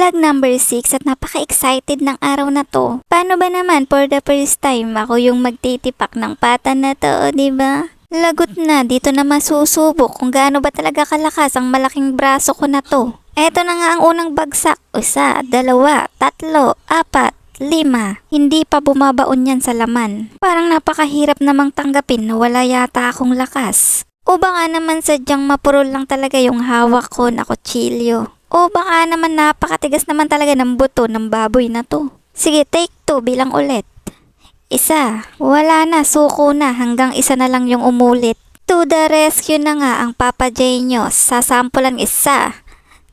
Vlog number 6 at napaka-excited ng araw na to. Paano ba naman for the first time ako yung magtitipak ng patan na to, di ba? Lagot na, dito na masusubok kung gaano ba talaga kalakas ang malaking braso ko na to. Eto na nga ang unang bagsak. Isa, dalawa, tatlo, apat, lima. Hindi pa bumabaon yan sa laman. Parang napakahirap namang tanggapin na wala yata akong lakas. O baka naman sadyang mapurol lang talaga yung hawak ko na kutsilyo. O baka naman napakatigas naman talaga ng buto ng baboy na to. Sige, take two bilang ulit. Isa, wala na, suko na, hanggang isa na lang yung umulit. To the rescue na nga ang Papa Genius. Sasampulan isa,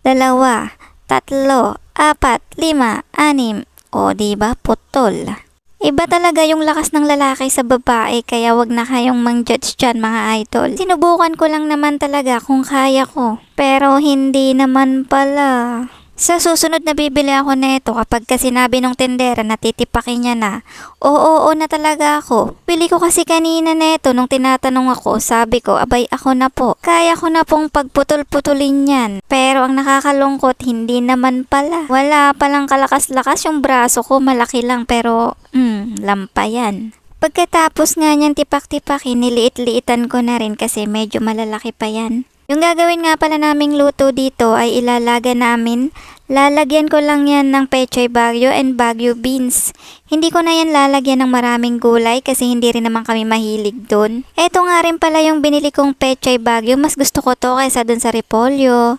dalawa, tatlo, apat, lima, anim. O, di ba putol. Iba talaga yung lakas ng lalaki sa babae kaya wag na kayong mang-judge dyan mga idol. Sinubukan ko lang naman talaga kung kaya ko. Pero hindi naman pala. Sa susunod na bibili ako neto kapag ka sinabi nung tendera na titipakin niya na, oo, oo na talaga ako. Bili ko kasi kanina neto nung tinatanong ako, sabi ko, abay ako na po. Kaya ko na pong pagputol-putulin yan. Pero ang nakakalungkot, hindi naman pala. Wala palang kalakas-lakas yung braso ko, malaki lang pero, hmm, lampayan. Pagkatapos nga niyang tipak-tipakin, niliit-liitan ko na rin kasi medyo malalaki pa yan. Yung gagawin nga pala naming luto dito ay ilalaga namin. Lalagyan ko lang yan ng pechay bagyo and bagyo beans. Hindi ko na yan lalagyan ng maraming gulay kasi hindi rin naman kami mahilig doon. Eto nga rin pala yung binili kong pechay bagyo. Mas gusto ko to kaysa doon sa repolyo.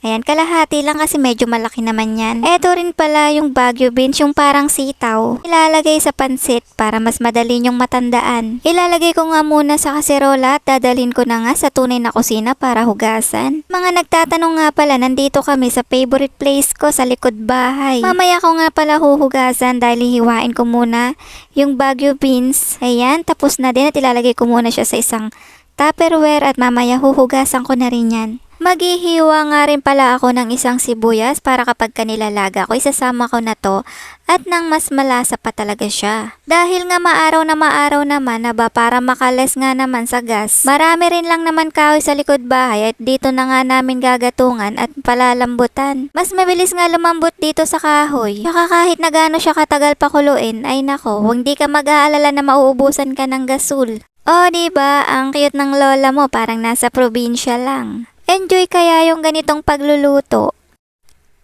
Ayan, kalahati lang kasi medyo malaki naman yan. Eto rin pala yung Baguio beans, yung parang sitaw. Ilalagay sa pansit para mas madali nyong matandaan. Ilalagay ko nga muna sa kaserola at dadalhin ko na nga sa tunay na kusina para hugasan. Mga nagtatanong nga pala, nandito kami sa favorite place ko sa likod bahay. Mamaya ko nga pala huhugasan dahil hihiwain ko muna yung Baguio beans. Ayan, tapos na din at ilalagay ko muna siya sa isang Tupperware at mamaya huhugasan ko na rin yan. Maghihiwa nga rin pala ako ng isang sibuyas para kapag kanilalaga ko, isasama ko na to at nang mas malasa pa talaga siya. Dahil nga maaraw na maaraw naman na ba para makales nga naman sa gas, marami rin lang naman kahoy sa likod bahay at dito na nga namin gagatungan at palalambutan. Mas mabilis nga lumambot dito sa kahoy. Saka kahit na gaano siya katagal pakuluin, ay nako, hindi ka mag-aalala na mauubusan ka ng gasol. O, di ba? Ang cute ng lola mo, parang nasa probinsya lang. Enjoy kaya yung ganitong pagluluto.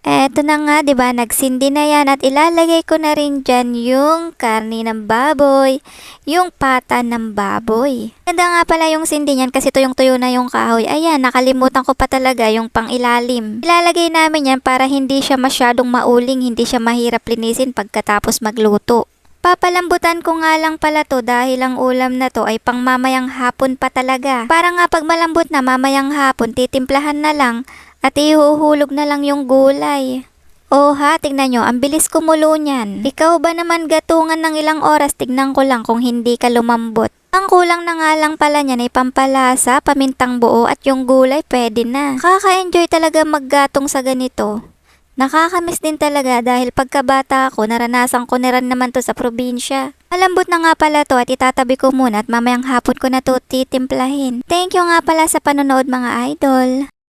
Eto na nga, 'di ba? Nagsindi na 'yan at ilalagay ko na rin diyan yung karni ng baboy, yung pata ng baboy. Ganda nga pala yung sindi niyan kasi tuyong-tuyo na yung kahoy. Ayan, nakalimutan ko pa talaga yung pang-ilalim. Ilalagay namin 'yan para hindi siya masyadong mauling, hindi siya mahirap linisin pagkatapos magluto. Papalambutan ko nga lang pala to dahil ang ulam na to ay pang mamayang hapon pa talaga. Para nga pag malambot na mamayang hapon, titimplahan na lang at ihuhulog na lang yung gulay. Oh ha, tignan nyo, ang bilis kumulo niyan. Ikaw ba naman gatungan ng ilang oras, tignan ko lang kung hindi ka lumambot. Ang kulang na nga lang pala niyan ay pampalasa, pamintang buo at yung gulay pwede na. Kaka-enjoy talaga maggatong sa ganito. Nakakamiss din talaga dahil pagkabata ako, naranasan ko na rin naman to sa probinsya. Malambot na nga pala to at itatabi ko muna at mamayang hapon ko na to titimplahin. Thank you nga pala sa panonood mga idol.